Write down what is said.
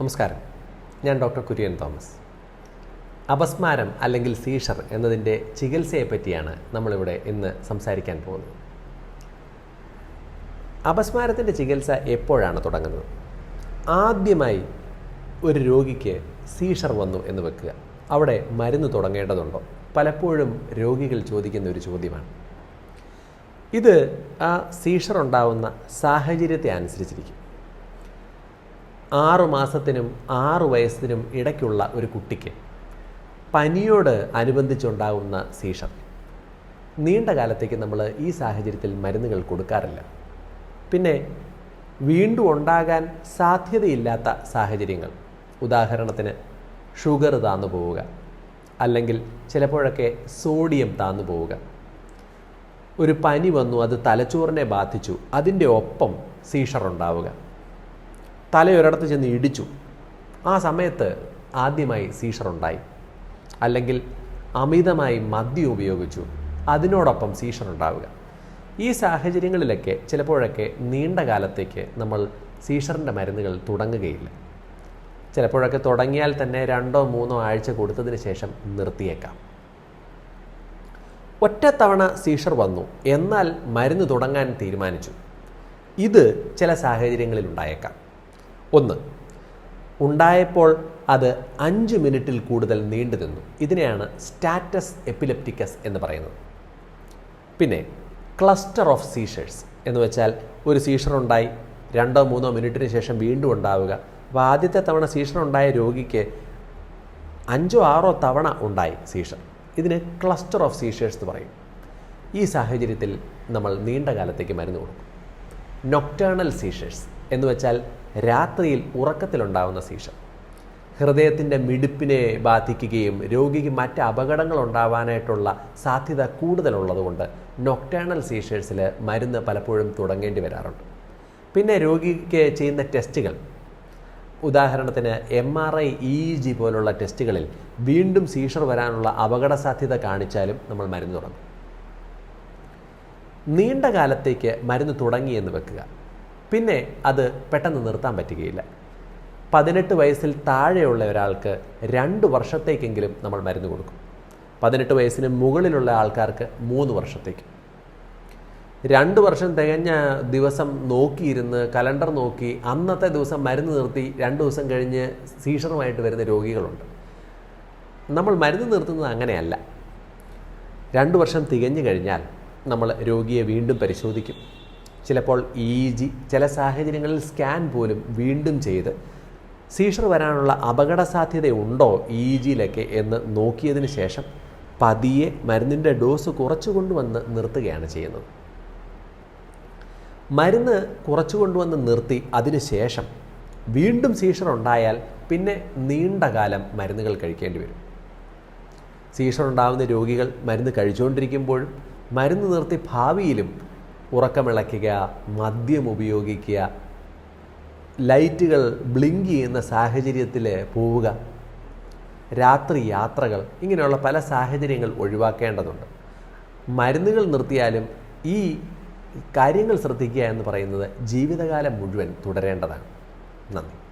നമസ്കാരം. ഞാൻ doctor Kurian Thomas. അപസ്മാരം അല്ലെങ്കിൽ സീഷർ എന്നതിന്റെ ചികിത്സയെ പറ്റിയാണ് നമ്മളിവിടെ ഇന്ന് സംസാരിക്കാൻ പോകുന്നത്. അപസ്മാരത്തിന്റെ ചികിത്സ എപ്പോഴാണ് തുടങ്ങുന്നത്? ആദ്യമായി ഒരു രോഗിക്ക് സീഷർ വന്നു എന്ന് വെക്കുക. അവിടെ മരുന്ന് തുടങ്ങേണ്ടതുണ്ടോ? പലപ്പോഴും രോഗികൾ ചോദിക്കുന്ന ഒരു ചോദ്യമാണ്. ഇത് ആ സീഷർ ഉണ്ടാവുന്ന സാഹചര്യത്തെ അനുസരിച്ചിരിക്കും. ആറു മാസത്തിനും ആറു വയസ്സിനും ഇടയ്ക്കുള്ള ഒരു കുട്ടിക്ക് പനിയോട് അനുബന്ധിച്ചുണ്ടാകുന്ന സീഷർ നീണ്ട കാലത്തേക്ക് നമ്മൾ ഈ സാഹചര്യത്തിൽ മരുന്നുകൾ കൊടുക്കാറില്ല. പിന്നെ വീണ്ടും ഉണ്ടാകാൻ സാധ്യതയില്ലാത്ത സാഹചര്യങ്ങൾ. ഉദാഹരണത്തിന് ഷുഗർ താന്നു പോവുക. അല്ലെങ്കിൽ ചിലപ്പോഴൊക്കെ സോഡിയം താന്നു പോവുക. ഒരു പനി വന്നു അത് തലച്ചോറിനെ ബാധിച്ചു അതിന്റെ ഒപ്പം സീഷർ ഉണ്ടാവുക തലയൊരിടത്ത് ചെന്ന് ഇടിച്ചു. ആ സമയത്ത് ആദ്യമായി സീഷർ ഉണ്ടായി. അല്ലെങ്കിൽ അമിതമായി മദ്യം ഉപയോഗിച്ചു. അതിനോടൊപ്പം സീഷർ ഉണ്ടാവുക. ഈ സാഹചര്യങ്ങളിലൊക്കെ ചിലപ്പോഴൊക്കെ നീണ്ട കാലത്തേക്ക് നമ്മൾ സീഷറിന്റെ മരുന്നുകൾ തുടങ്ങുകയില്ല. ചിലപ്പോഴൊക്കെ തുടങ്ങിയാൽ തന്നെ രണ്ടോ മൂന്നോ ആഴ്ച കൊടുത്തതിന് ശേഷം നിർത്തിയേക്കാം. ഒറ്റത്തവണ സീഷർ വന്നു. എന്നാൽ മരുന്ന് തുടങ്ങാൻ തീരുമാനിച്ചു. ഇത് ചില സാഹചര്യങ്ങളിൽ ഉണ്ടായേക്കാം. ഒന്ന് ഉണ്ടായപ്പോൾ അത് അഞ്ച് മിനിറ്റിൽ കൂടുതൽ നീണ്ടു നിന്നു. ഇതിനെയാണ് സ്റ്റാറ്റസ് എപ്പിലെപ്റ്റിക്കസ് എന്ന് പറയുന്നത്. പിന്നെ ക്ലസ്റ്റർ ഓഫ് സീഷേഴ്സ് എന്ന് വെച്ചാൽ ഒരു സീഷർ ഉണ്ടായി രണ്ടോ മൂന്നോ മിനിറ്റിന് ശേഷം വീണ്ടും ഉണ്ടാവുക. അപ്പോൾ ആദ്യത്തെ തവണ സീഷർ ഉണ്ടായ രോഗിക്ക് അഞ്ചോ ആറോ തവണ ഉണ്ടായി സീഷർ. ഇതിന് ക്ലസ്റ്റർ ഓഫ് സീഷേഴ്സ് എന്ന് പറയും. ഈ സാഹചര്യത്തിൽ നമ്മൾ നീണ്ട കാലത്തേക്ക് മരുന്ന് കൊടുക്കും. നൊക്ടേണൽ സീഷേഴ്സ് എന്ന് വെച്ചാൽ രാത്രിയിൽ ഉറക്കത്തിലുണ്ടാവുന്ന സീഷർ ഹൃദയത്തിന്റെ മിടിപ്പിനെ ബാധിക്കുകയും രോഗിക്ക് മറ്റ് അപകടങ്ങൾ ഉണ്ടാവാനായിട്ടുള്ള സാധ്യത കൂടുതലുള്ളതുകൊണ്ട് നൊക്ടേണൽ സീഷേഴ്സിൽ മരുന്ന് പലപ്പോഴും തുടങ്ങേണ്ടി വരാറുണ്ട്. പിന്നെ രോഗിക്ക് ചെയ്യുന്ന ടെസ്റ്റുകൾ ഉദാഹരണത്തിന് M R I E G പോലുള്ള ടെസ്റ്റുകളിൽ വീണ്ടും സീഷർ വരാനുള്ള അപകട സാധ്യത കാണിച്ചാലും നമ്മൾ മരുന്ന് തുടങ്ങും. നീണ്ട കാലത്തേക്ക് മരുന്ന് തുടങ്ങി എന്ന് വെക്കുക. പിന്നെ അത് പെട്ടെന്ന് നിർത്താൻ പറ്റുകയില്ല. പതിനെട്ട് വയസ്സിൽ താഴെയുള്ള ഒരാൾക്ക് രണ്ട് വർഷത്തേക്കെങ്കിലും നമ്മൾ മരുന്ന് കൊടുക്കും. പതിനെട്ട് വയസ്സിന് മുകളിലുള്ള ആൾക്കാർക്ക് മൂന്ന് വർഷത്തേക്ക്. രണ്ട് വർഷം തികഞ്ഞ ദിവസം നോക്കിയിരുന്ന് കലണ്ടർ നോക്കി അന്നത്തെ ദിവസം മരുന്ന് നിർത്തി രണ്ട് ദിവസം കഴിഞ്ഞ് സീഷറുമായിട്ട് വരുന്ന രോഗികളുണ്ട്. നമ്മൾ മരുന്ന് നിർത്തുന്നത് അങ്ങനെയല്ല. രണ്ട് വർഷം തികഞ്ഞു കഴിഞ്ഞാൽ നമ്മൾ രോഗിയെ വീണ്ടും പരിശോധിക്കും. ചിലപ്പോൾ ഇ ജി ചില സാഹചര്യങ്ങളിൽ സ്കാൻ പോലും വീണ്ടും ചെയ്ത് സീഷർ വരാനുള്ള അപകട സാധ്യതയുണ്ടോ ഇ ജിയിലൊക്കെ എന്ന് നോക്കിയതിന് ശേഷം പതിയെ മരുന്നിന്റെ ഡോസ് കുറച്ചു കൊണ്ടുവന്ന് നിർത്തുകയാണ് ചെയ്യുന്നത്. മരുന്ന് കുറച്ചു കൊണ്ടുവന്ന് നിർത്തി അതിന് ശേഷം വീണ്ടും സീഷർ ഉണ്ടായാൽ പിന്നെ നീണ്ട കാലം മരുന്നുകൾ കഴിക്കേണ്ടി വരും. സീഷർ ഉണ്ടാകുന്ന രോഗികൾ മരുന്ന് കഴിച്ചുകൊണ്ടിരിക്കുമ്പോഴും മരുന്ന് നിർത്തി ഭാവിയിലും ഉറക്കമിളയ്ക്കുക മദ്യം ഉപയോഗിക്കുക ലൈറ്റുകൾ ബ്ലിങ്ക് ചെയ്യുന്ന സാഹചര്യത്തിൽ പോവുക രാത്രി യാത്രകൾ ഇങ്ങനെയുള്ള പല സാഹചര്യങ്ങൾ ഒഴിവാക്കേണ്ടതുണ്ട്. മരുന്നുകൾ നിർത്തിയാലും ഈ കാര്യങ്ങൾ ശ്രദ്ധിക്കുക എന്ന് പറയുന്നത് ജീവിതകാലം മുഴുവൻ തുടരേണ്ടതാണ്. നന്ദി.